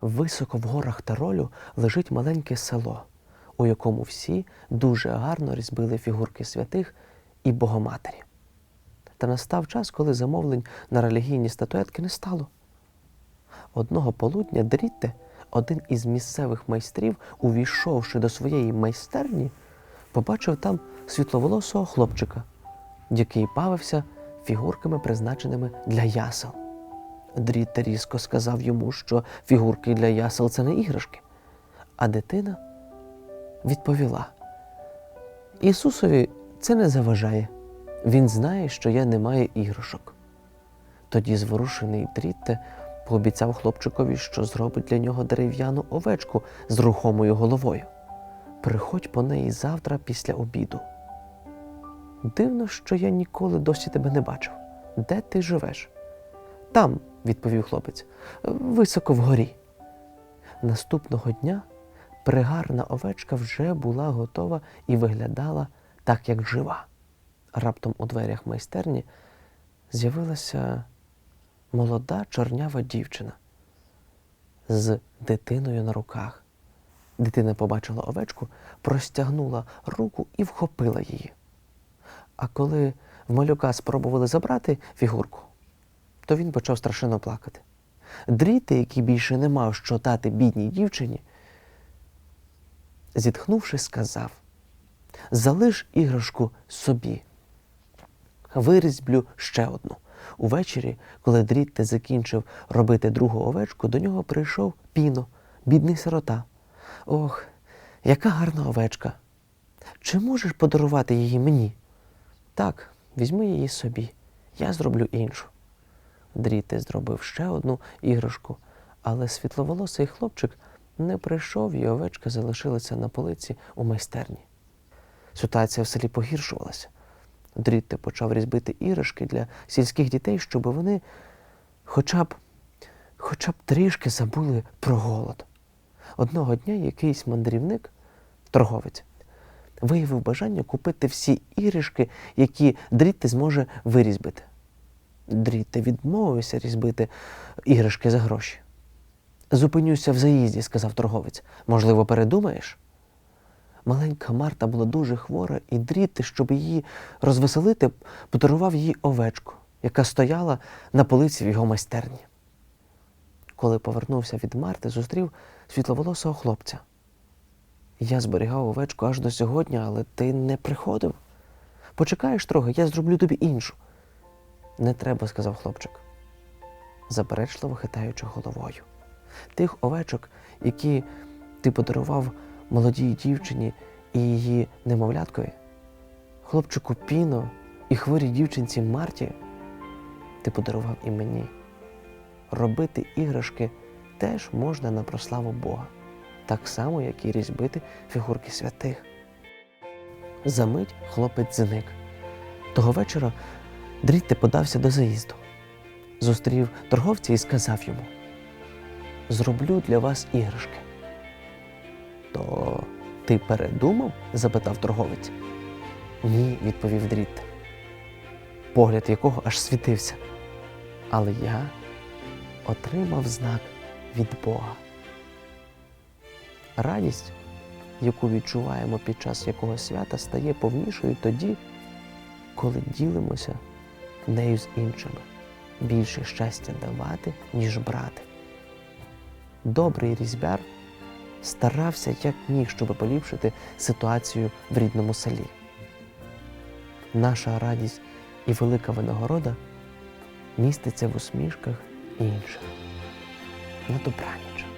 Високо в горах Таролю лежить маленьке село, у якому всі дуже гарно різьбили фігурки святих і Богоматері. Та настав час, коли замовлень на релігійні статуетки не стало. Одного полудня Дрітте, один із місцевих майстрів, увійшовши до своєї майстерні, побачив там світловолосого хлопчика, який бавився фігурками, призначеними для ясел. Дрітте різко сказав йому, що фігурки для ясел це не іграшки. А дитина відповіла: Ісусові це не заважає. Він знає, що я не маю іграшок. Тоді зворушений Дрітте пообіцяв хлопчикові, що зробить для нього дерев'яну овечку з рухомою головою. Приходь по неї завтра після обіду. Дивно, що я ніколи досі тебе не бачив. Де ти живеш? Там, відповів хлопець, високо вгорі. Наступного дня пригарна овечка вже була готова і виглядала так, як жива. Раптом у дверях майстерні з'явилася молода чорнява дівчина з дитиною на руках. Дитина побачила овечку, простягнула руку і вхопила її. А коли в малюка спробували забрати фігурку, то він почав страшенно плакати. Дріти, який більше не мав що дати бідній дівчині, зітхнувши, сказав: Залиш іграшку собі. Вирізблю ще одну. Увечері, коли Дрітте закінчив робити другу овечку, до нього прийшов піно, бідний сирота. Ох, яка гарна овечка. Чи можеш подарувати її мені? Так, візьми її собі, я зроблю іншу. Дріте зробив ще одну іграшку, але світловолосий хлопчик не прийшов, і овечка залишилася на полиці у майстерні. Ситуація в селі погіршувалася. Дрітте почав різьбити іграшки для сільських дітей, щоб вони хоча б, хоча б трішки забули про голод. Одного дня якийсь мандрівник, торговець, виявив бажання купити всі іграшки, які Дрітте зможе вирізбити. Дрітте відмовився різьбити іграшки за гроші. Зупинюся в заїзді, сказав торговець. Можливо, передумаєш? Маленька Марта була дуже хвора, і Дрітте, щоб її розвеселити, подарував їй овечку, яка стояла на полиці в його майстерні. Коли повернувся від Марти, зустрів світловолосого хлопця. Я зберігав овечку аж до сьогодні, але ти не приходив. Почекаєш трохи, я зроблю тобі іншу. Не треба, сказав хлопчик, заперечливо хитаючи головою. Тих овечок, які ти подарував молодій дівчині і її немовляткові, хлопчику Піно і хворій дівчинці Марті, ти подарував і мені. Робити іграшки теж можна на прославу Бога, так само, як і різьбити фігурки святих. Замить хлопець зник. Того вечора Дрітте подався до заїзду. Зустрів торговця і сказав йому: Зроблю для вас іграшки. То ти передумав? запитав торговець. Ні, відповів Дрітте, погляд якого аж світився. Але я отримав знак від Бога. Радість, яку відчуваємо під час якогось свята, стає повнішою тоді, коли ділимося нею з іншими. Більше щастя давати, ніж брати. Добрий різьбяр старався як міг, щоб поліпшити ситуацію в рідному селі. Наша радість і велика винагорода міститься в усмішках інших. На добраніч.